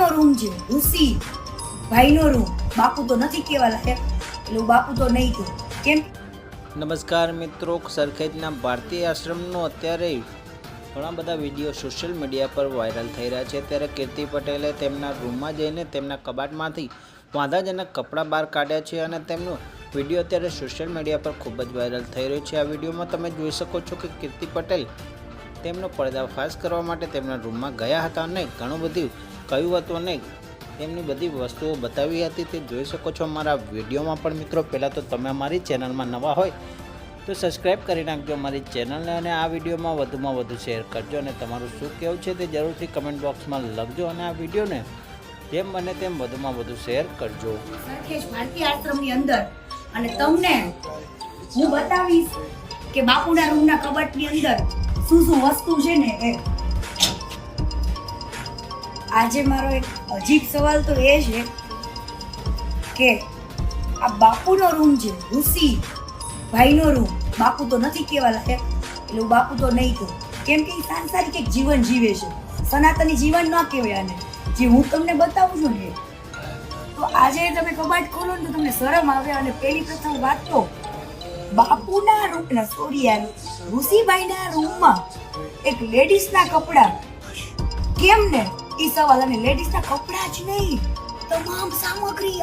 બાપુનો રૂમ છે ઋષિ ભાઈનો રૂમ બાપુ તો નથી કહેવા લાયક એટલે બાપુ તો નહીં કહું. કેમ? નમસ્કાર મિત્રો, સરખેજના ભારતીય આશ્રમનો અત્યારે ઘણા બધા વીડિયો સોશિયલ મીડિયા પર વાયરલ થઈ રહ્યા છે. ત્યારે કીર્તિ પટેલે તેમના રૂમમાં જઈને તેમના કબાટમાંથી વાંધાજનક કપડાં બહાર કાઢ્યા છે અને તેમનો વીડિયો અત્યારે સોશિયલ મીડિયા પર ખૂબ જ વાયરલ થઈ રહ્યો છે. આ વિડીયોમાં તમે જોઈ શકો છો કે કીર્તિ પટેલ તેમનો પર્દાફાશ કરવા માટે તેમના રૂમમાં ગયા હતા અને ઘણું બધું કહ્યું હતું અને તેમની બધી વસ્તુઓ બતાવી હતી તે જોઈ શકો છો મારા વિડીયોમાં પણ મિત્રો. પહેલાં તો તમે અમારી ચેનલમાં નવા હોય તો સબસ્ક્રાઈબ કરી નાખજો અમારી ચેનલને અને આ વિડીયોમાં વધુમાં વધુ શેર કરજો અને તમારું શું કહેવું છે તે જરૂરથી કમેન્ટ બોક્સમાં લખજો અને આ વિડીયોને જેમ બને તેમ વધુમાં વધુ શેર કરજો. ભારતીય આશ્રમની અંદર અને તમને હું બતાવીશ કે બાપુના રૂમના કબટની અંદર શું શું વસ્તુ છે ને એ આજે મારો એક અજીબ સવાલ તો એ છે કે આ બાપુનો રૂમ છે, ઋષિ ભાઈનો રૂમ બાપુ તો નથી કહેવા લાયક એટલે બાપુ તો નહીં કહું. કેમ કે એ સાંસારિક એક જીવન જીવે છે. સનાતની જીવન ન કહેવાય આને. જે હું તમને બતાવું છું ને, તો આજે તમે કબાટ ખોલો ને તો તમને શરમ આવે અને પહેલી પ્રથમ વાત તો બાપુના રૂપના સોરી યાર, ઋષિભાઈના રૂમમાં એક લેડીઝના કપડા કેમ ને એ સવાલ અને લેડીઝના કપડાં જ નહીં. તમામ સામગ્રી